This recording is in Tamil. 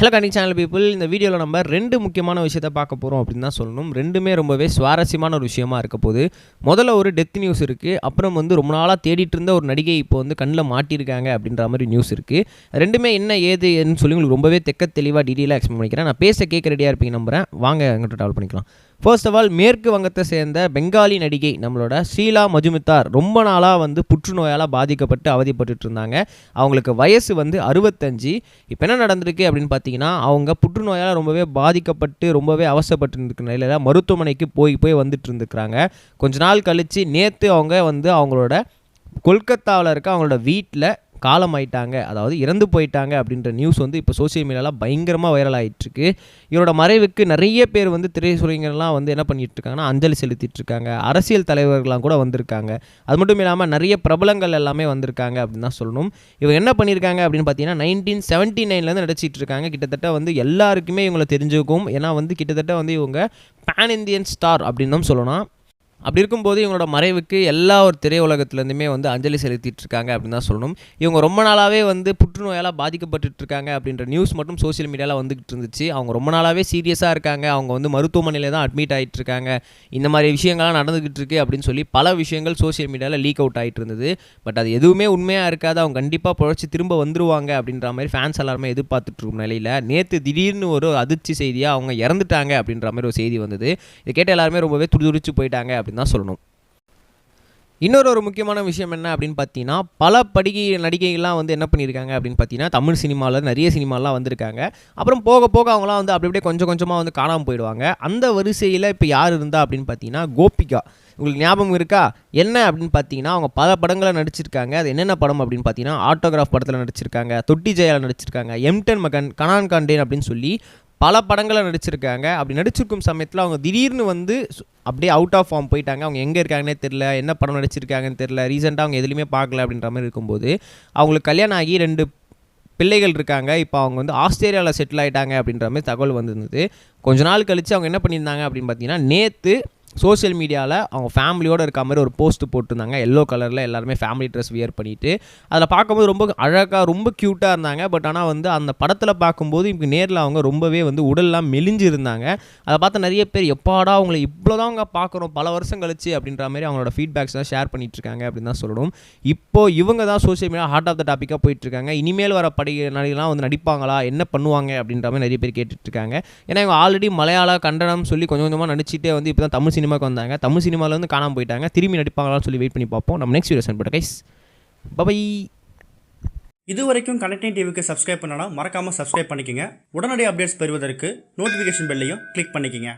ஹலோ கனி சேனல் பீப்புள் இந்த வீடியோவில் நம்ம ரெண்டு முக்கியமான விஷயத்த பார்க்க போகிறோம் அப்படின்னு தான் சொல்லணும். ரெண்டுமே ரொம்பவே சுவாரஸ்யமான ஒரு விஷயமா இருக்க போது முதல்ல ஒரு டெத் நியூஸ் இருக்குது அப்புறம் வந்து ரொம்ப நாளாக தேடிட்டு இருந்த ஒரு நடிகை இப்போ வந்து கண்ணில் மாட்டியிருக்காங்க அப்படின்ற மாதிரி நியூஸ் இருக்குது ரெண்டுமே என்ன ஏதுன்னு சொல்லி உங்களுக்கு ரொம்பவே தெக்க தெளிவாக டீட்டெயிலாக எக்ஸ்பிளைன் பண்ணிக்கிறேன். நான் பேச கேட்க ரெடியாக இருப்பீங்க நம்புறேன். வாங்க எங்கிட்ட ட்ராவல் பண்ணிக்கலாம். ஃபர்ஸ்ட் ஆஃப் ஆல் மேற்கு வங்கத்தை சேர்ந்த பெங்காலி நடிகை நம்மளோட ஷீலா மஜுமித்தார் ரொம்ப நாளாக வந்து புற்றுநோயால் பாதிக்கப்பட்டு அவதிப்பட்டு இருந்தாங்க அவங்களுக்கு வயசு வந்து அறுபத்தஞ்சு. இப்போ என்ன நடந்திருக்கு அப்படின்னு பார்த்தீங்கன்னா அவங்க புற்றுநோயால் ரொம்பவே பாதிக்கப்பட்டு ரொம்பவே அவசரப்பட்டு இருக்கிற நிலையில் மருத்துவமனைக்கு போய் போய் வந்துட்டு இருந்துக்கிறாங்க கொஞ்ச நாள் கழித்து நேற்று அவங்க வந்து அவங்களோட கொல்கத்தாவில் இருக்க அவங்களோட வீட்டில் காலம் ஆயிட்டாங்க அதாவது இறந்து போயிட்டாங்க அப்படின்ற நியூஸ் வந்து இப்போ சோசியல் மீடியாவில் பயங்கரமாக வைரல் ஆகிட்டுருக்கு இவரோட மறைவுக்கு நிறைய பேர் வந்து திரைச்சுரைங்கள்லாம் வந்து என்ன பண்ணிட்டு இருக்காங்கன்னா அஞ்சலி செலுத்திட்டுருக்காங்க அரசியல் தலைவர்கள்லாம் கூட வந்திருக்காங்க. அது மட்டும் இல்லாமல் நிறைய பிரபலங்கள் எல்லாமே வந்திருக்காங்க அப்படின்னு தான் சொல்லணும். இவங்க என்ன பண்ணியிருக்காங்க அப்படின்னு பார்த்தீங்கன்னா நைன்டீன் செவன்ட்டி நைன்லேருந்து நடிச்சிட்டு இருக்காங்க. கிட்டத்தட்ட வந்து எல்லாருக்குமே இவங்களை தெரிஞ்சுக்கும். ஏன்னா வந்து கிட்டத்தட்ட வந்து இவங்க பேன் இந்தியன் ஸ்டார் அப்படின்னு தான் சொல்லணும். அப்படி இருக்கும்போது இவங்களோட மறைவுக்கு எல்லா ஒரு திரையுலகத்துலேருந்துமே வந்து அஞ்சலி செலுத்திட்டு இருக்காங்க அப்படின்னு தான் சொல்லணும். இவங்க ரொம்ப நாளாகவே வந்து புற்றுநோயால் பாதிக்கப்பட்டு இருக்காங்க அப்படின்ற நியூஸ் மட்டும் சோஷியல் மீடியாவில் வந்துகிட்டு இருந்துச்சு. அவங்க ரொம்ப நாளாகவே சீரியஸாக இருக்காங்க. அவங்க வந்து மருத்துவமனையில் தான் அட்மிட் ஆகிட்டு இருக்காங்க இந்த மாதிரி விஷயங்கள்லாம் நடந்துகிட்டு இருக்கு அப்படின்னு சொல்லி பல விஷயங்கள் சோஷியல் மீடியாவில் லீக் அவுட் ஆகிட்டு இருந்தது. பட் அது எதுவுமே உண்மையாக இருக்காது. அவங்க கண்டிப்பாக பிழைச்சி திரும்ப வந்துருவாங்க அப்படின்ற மாதிரி ஃபேன்ஸ் எல்லாருமே எதிர்பார்த்துட்டு இருக்கும் நிலையில் நேற்று திடீர்னு ஒரு அதிர்ச்சி செய்தியாக அவங்க இறந்துட்டாங்க அப்படின்ற மாதிரி ஒரு செய்தி வந்தது. இதை கேட்ட எல்லாருமே ரொம்பவே துடிதுடிச்சு போயிட்டாங்க அப்படின்னு தான் சொல்லணும். இன்னொரு ஒரு முக்கியமான விஷயம் என்ன அப்படின்னு பார்த்தீங்கன்னா பல படிகை நடிகைகள்லாம் வந்து என்ன பண்ணியிருக்காங்க அப்படின்னு பார்த்தீங்கன்னா தமிழ் சினிமாவில் நிறைய சினிமாலாம் வந்திருக்காங்க. அப்புறம் போக போக அவங்களாம் வந்து அப்படி அப்படியே கொஞ்சம் கொஞ்சமாக வந்து காணாமல் போயிடுவாங்க. அந்த வரிசையில் இப்போ யார் இருந்தா அப்படின்னு பார்த்தீங்கன்னா கோபிகா. உங்களுக்கு ஞாபகம் இருக்கா? என்ன அப்படின்னு பார்த்தீங்கன்னா அவங்க பல படங்களை நடிச்சிருக்காங்க. அது என்னென்ன படம் அப்படின்னு பார்த்தீங்கன்னா ஆட்டோகிராஃப் படத்தில் நடிச்சிருக்காங்க தொட்டி ஜெயாவில் நடிச்சிருக்காங்க எம்டன் மகன் கனான் காண்டேன் அப்படின்னு சொல்லி பல படங்களை நடிச்சிருக்காங்க. அப்படி நடிச்சிருக்கும் சமயத்தில் அவங்க திடீர்னு வந்து சு- அப்படியே அவுட் ஆஃப் ஃபார்ம் போயிட்டாங்க. அவங்க எங்கே இருக்காங்கன்னே தெரில என்ன படம் நடிச்சிருக்காங்கன்னு தெரில ரீசெண்டாக அவங்க எதுலையுமே பார்க்கல அப்படின்ற மாதிரி இருக்கும்போது அவங்களுக்கு கல்யாணம் ஆகி ரெண்டு பிள்ளைகள் இருக்காங்க. இப்போ அவங்க வந்து ஆஸ்திரேலியாவில் செட்டில் ஆகிட்டாங்க அப்படின்ற மாதிரி தகவல் வந்திருந்தது. கொஞ்ச நாள் கழித்து அவங்க என்ன பண்ணியிருந்தாங்க அப்படின்னு பார்த்தீங்கன்னா நேற்று சோஷியல் மீடியாவில் அவங்க ஃபேமிலியோடு இருக்க மாதிரி ஒரு போஸ்ட் போட்டிருந்தாங்க. எல்லோ கலரில் எல்லாருமே ஃபேமிலி ட்ரெஸ் வியர் பண்ணிட்டு அதில் பார்க்கும்போது ரொம்ப அழகாக ரொம்ப க்யூட்டாக இருந்தாங்க. பட் ஆனால் வந்து அந்த படத்தில் பார்க்கும்போது இப்போ நேரில் அவங்க ரொம்பவே வந்து உடல்லாம் மெலிஞ்சு இருந்தாங்க அதை பார்த்து நிறைய பேர் எப்பாடா அவங்கள இவ்வளோ தான் அவங்க பார்க்குறோம் பல வருஷம் கழிச்சு அப்படின்ற மாதிரி அவங்களோட ஃபீட்பேக்ஸ் தான் ஷேர் பண்ணிட்டு இருக்காங்க அப்படின்னு தான் சொல்லணும். இப்போ இவங்க தான் social media heart of the டாப்பிக்காக போயிட்டுருக்காங்க. இனிமேல் வர படி நடிகலாம் வந்து நடிப்பாங்களா? என்ன பண்ணுவாங்க? அப்படின்ற மாதிரி நிறைய பேர் கேட்டுட்டு இருக்காங்க ஏன்னா இவங்க ஆல்ரெடி மலையாள கண்டனம் சொல்லி கொஞ்சம் கொஞ்சமாக நடிச்சிட்டே வந்து இப்போ தான் தமிழ் சினிமாவுக்கு வந்தாங்க. தமிழ் சினிமாவில் வந்து காணாமல் போயிட்டாங்க. திரும்பி நடிப்பாங்களான்னு சொல்லி வெயிட் பண்ணி பார்ப்போம். நம்ம நெக்ஸ்ட் வீடியோ சென்ட் கைஸ் பபை இது வரைக்கும் கனெக்டிங் டிவிக்கு சப்ஸ்கிரைப் பண்ணனா மறக்காமல் சப்ஸ்கிரைப் பண்ணிக்கங்க. உடனடி அப்டேட்ஸ் பெறுவதற்கு நோட்டிஃபிகேஷன் பெல்லையும் கிளிக் பண்ணிக்கங்க.